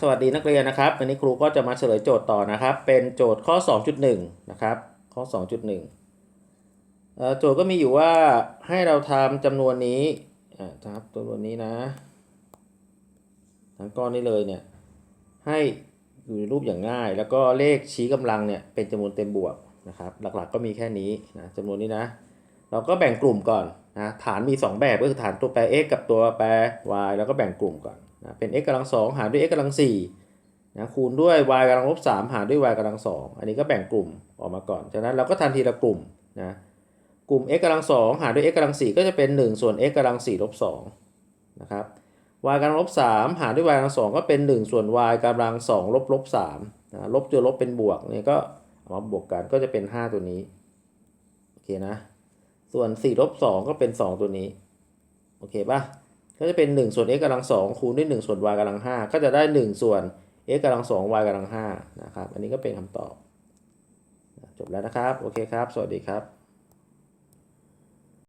สวัสดีนักเรียนนะครับ วันนี้ครูก็จะมาเฉลยโจทย์ต่อนะครับ เป็นโจทย์ข้อ 2.1 นะครับ ข้อ 2.1เอ่อโจทย์ก็มีอยู่ว่าให้เราทำจำนวนนี้อ่าครับจำนวนนี้นะทั้งก้อนนี้เลยเนี่ย ให้อยู่ในรูปอย่างง่าย แล้วก็เลขชี้กำลังเนี่ยเป็นจำนวนเต็มบวกนะครับ หลักๆก็มีแค่นี้นะจำนวนนี้นะ เราก็แบ่งกลุ่มก่อนนะ ฐานมี 2 แบบก็คือฐานตัวแปร x กับตัวแปร y แล้วก็แบ่งกลุ่มก่อน นะเป็น x กำลังสองหารด้วย x กำลังสี่นะคูณด้วย y กำลังลบสามหารด้วย y กำลังสองอันนี้ก็แบ่งกลุ่มออกมาก่อนจากนั้นเราก็ทำทีละกลุ่มนะกลุ่ม x กำลังสองหารด้วย x กำลังสี่ก็จะเป็น 1 ส่วน x กำลังสี่ลบสองนะครับ y กำลังลบสามหารด้วย y กำลังสองก็เป็น 1 ส่วน y กำลังสองลบลบสามนะลบเจอลบเป็นบวกเนี่ยก็เอามาบวกกันก็จะเป็น 5 ตัวนี้โอเคนะส่วน4ลบ2ก็เป็น 2 ตัวนี้ โอเคป่ะ ก็จะเป็น 1 ส่วน x กำลัง2คูณด้วย 1 ส่วน y กำลัง5ก็จะได้ 1 ส่วน x กำลัง2 y กำลัง5นะครับ อันนี้ก็เป็นคำตอบ จบแล้วนะครับ โอเคครับ สวัสดีครับ